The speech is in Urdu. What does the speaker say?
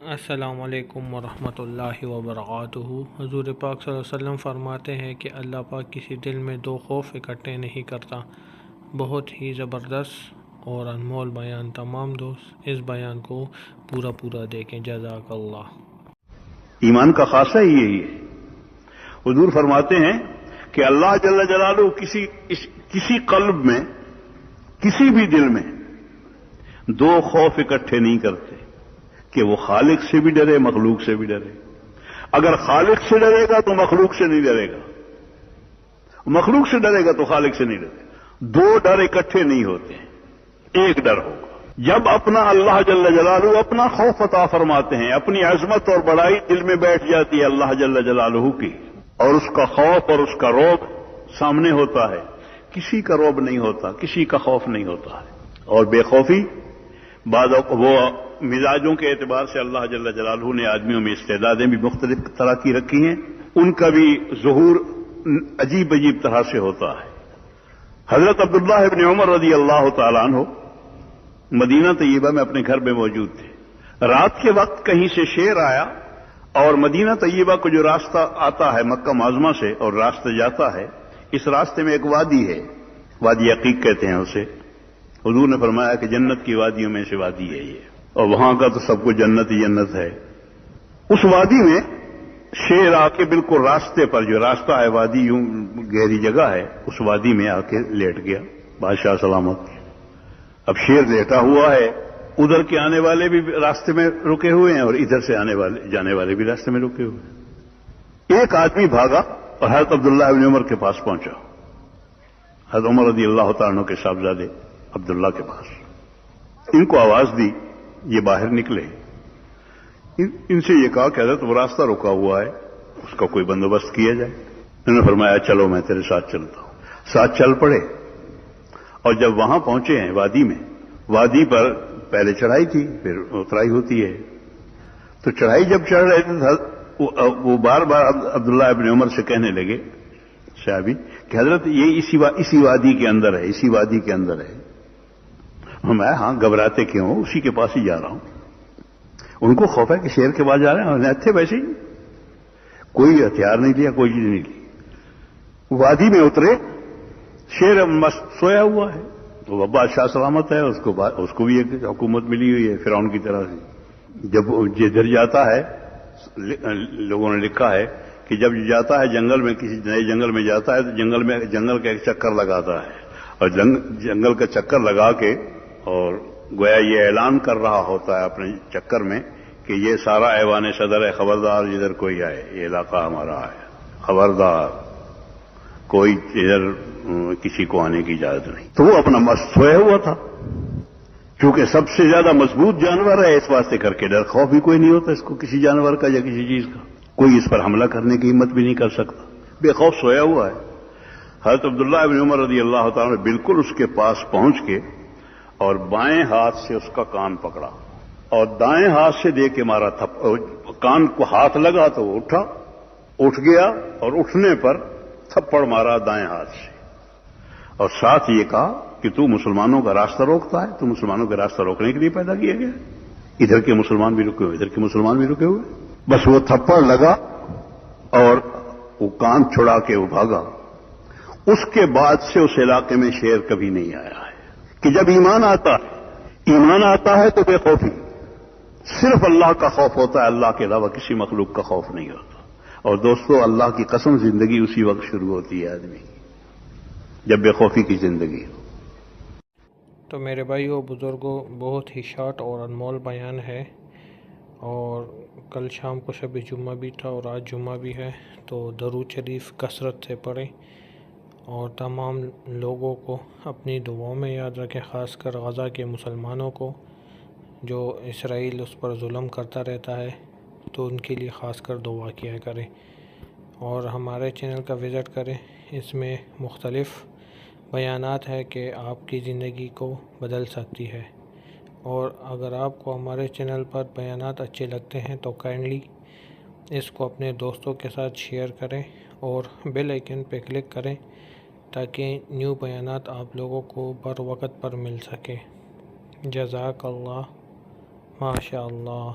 السلام علیکم ورحمۃ اللہ وبرکاتہ۔ حضور پاک صلی اللہ علیہ وسلم فرماتے ہیں کہ اللہ پاک کسی دل میں دو خوف اکٹھے نہیں کرتا۔ بہت ہی زبردست اور انمول بیان، تمام دوست اس بیان کو پورا پورا دیکھیں۔ جزاک اللہ۔ ایمان کا خاصہ ہی یہی ہے۔ حضور فرماتے ہیں کہ اللہ جل جلالہ کسی، اس- کسی قلب میں، کسی بھی دل میں دو خوف اکٹھے نہیں کرتے۔ کہ وہ خالق سے بھی ڈرے، مخلوق سے بھی ڈرے۔ اگر خالق سے ڈرے گا تو مخلوق سے نہیں ڈرے گا۔ مخلوق سے ڈرے گا تو خالق سے نہیں ڈرے۔ گا دو ڈر اکٹھے نہیں ہوتے۔ ہیں ایک ڈر ہوگا۔ جب اپنا اللہ جل جلالہ اپنا خوف عطا فرماتے ہیں، اپنی عظمت اور بڑائی دل میں بیٹھ جاتی ہے اللہ جل جلالہ کی، اور اس کا خوف اور اس کا روب سامنے ہوتا ہے، کسی کا روب نہیں ہوتا، کسی کا خوف نہیں ہوتا ہے۔ اور بے خوفی بعض وہ مزاجوں کے اعتبار سے اللہ جل جلالہ نے آدمیوں میں استعدادیں بھی مختلف طرح کی رکھی ہیں۔ ان کا بھی ظہور عجیب عجیب طرح سے ہوتا ہے۔ حضرت عبداللہ ابن عمر رضی اللہ تعالیٰ عنہ مدینہ طیبہ میں اپنے گھر میں موجود تھے۔ رات کے وقت کہیں سے شیر آیا اور مدینہ طیبہ کو جو راستہ آتا ہے مکہ معظمہ سے اور راستہ جاتا ہے، اس راستے میں ایک وادی ہے۔ وادی عقیق کہتے ہیں اسے۔ حضور نے فرمایا کہ جنت کی وادیوں میں سے وادی ہے یہ۔ اور وہاں کا تو سب کچھ جنت ہی جنت ہے۔ اس وادی میں شیر آ کے بالکل راستے پر جو راستہ ہے، وادی یوں گہری جگہ ہے، اس وادی میں آ کے لیٹ گیا، بادشاہ سلامت۔ اب شیر لیٹا ہوا ہے، ادھر کے آنے والے بھی راستے میں رکے ہوئے ہیں اور ادھر سے آنے والے، جانے والے بھی راستے میں رکے ہوئے ہیں۔ ایک آدمی بھاگا اور حضرت عبداللہ ابن عمر کے پاس پہنچا۔ حضرت عمر رضی اللہ تعالیٰ کے صاحبزادے عبداللہ کے پاس۔ ان کو آواز دی یہ باہر نکلے۔ ان سے یہ کہا کہ حضرت وہ راستہ رکا ہوا ہے، اس کا کوئی بندوبست کیا جائے۔ انہوں نے فرمایا، چلو میں تیرے ساتھ چلتا ہوں۔ ساتھ چل پڑے۔ اور جب وہاں پہنچے ہیں وادی میں، وادی پر پہلے چڑھائی تھی، پھر اترائی ہوتی ہے۔ تو چڑھائی جب چڑھ رہے تھے وہ- بار بار عبداللہ ابن عمر سے کہنے لگے، صحابی، کہ حضرت یہ اسی وادی کے اندر ہے، اسی وادی کے اندر ہے۔ میں ہاں گھبراتے کیوں؟ ہوں اسی کے پاس ہی جا رہا ہوں۔ ان کو خوف ہے کہ شیر کے پاس جا رہے ہیں؟ تھے ویسے ہی۔ کوئی ہتھیار نہیں لیا، کوئی چیز نہیں لی۔ وادی میں اترے، شیر مست سویا ہوا ہے۔ تو وہ بادشاہ سلامت ہے، اس کو با- اس کو بھی ایک حکومت ملی ہوئی ہے، فرعون کی طرح سے۔ جب جدھر جاتا ہے، لوگوں نے لکھا ہے کہ جب جاتا ہے جنگل میں، کسی نئے جنگل میں جاتا ہے تو جنگل میں، جنگل کا ایک چکر لگاتا ہے۔ اور جنگ، جنگل کا چکر لگا کے اور گویا یہ اعلان کر رہا ہوتا ہے اپنے چکر میں کہ یہ سارا ایوان صدر ہے، خبردار جدھر کوئی آئے، یہ علاقہ ہمارا ہے۔ خبردار، کوئی ادھر کسی کو آنے کی اجازت نہیں۔ تو وہ اپنا مست سویا ہوا تھا۔ کیونکہ سب سے زیادہ مضبوط جانور ہے، اس واسطے کر کے ڈر خوف بھی کوئی نہیں ہوتا اس کو، کسی جانور کا یا کسی چیز کا۔ کوئی اس پر حملہ کرنے کی ہمت بھی نہیں کر سکتا۔ بے خوف سویا ہوا ہے۔ حضرت عبداللہ ابن عمر رضی اللہ تعالیٰ نے بالکل اس کے پاس پہنچ کے اور بائیں ہاتھ سے اس کا کان پکڑا اور دائیں ہاتھ سے دے کے مارا تھپ کان کو ہاتھ لگا تو وہ اٹھا، اٹھ گیا اور اٹھنے پر تھپڑ مارا دائیں ہاتھ سے۔ اور ساتھ یہ کہا کہ تو مسلمانوں کا راستہ روکتا ہے، تو مسلمانوں کا راستہ روکنے کے لیے پیدا کیا گیا۔ ادھر کے مسلمان بھی رکے ہوئے، ادھر کے مسلمان بھی رکے ہوئے۔ بس وہ تھپڑ لگا اور وہ کان چھڑا کے وہ بھاگا۔ اس کے بعد سے اس علاقے میں شیر کبھی نہیں آیا۔ ہے کہ جب ایمان آتا ہے ایمان آتا ہے تو بے خوفی۔ صرف اللہ کا خوف ہوتا ہے، اللہ کے علاوہ کسی مخلوق کا خوف نہیں ہوتا۔ اور دوستو، اللہ کی قسم، زندگی اسی وقت شروع ہوتی ہے آدمی جب بے خوفی کی زندگی ہو۔ تو میرے بھائیو بزرگوں بہت ہی شارٹ اور انمول بیان ہے۔ اور کل شام کو شب جمعہ بھی تھا اور آج جمعہ بھی ہے، تو درود شریف کثرت سے پڑھیں۔ اور تمام لوگوں کو اپنی دعاؤں میں یاد رکھیں، خاص کر غزہ کے مسلمانوں کو، جو اسرائیل اس پر ظلم کرتا رہتا ہے، تو ان کے لیے خاص کر دعا کیا کریں۔ اور ہمارے چینل کا وزٹ کریں، اس میں مختلف بیانات ہے کہ آپ کی زندگی کو بدل سکتی ہے۔ اور اگر آپ کو ہمارے چینل پر بیانات اچھے لگتے ہیں، تو کائنڈلی اس کو اپنے دوستوں کے ساتھ شیئر کریں اور بیل آئیکن پہ کلک کریں تاکہ نیو بیانات آپ لوگوں کو بر وقت پر مل سکے جزاک اللہ۔ ماشاء اللہ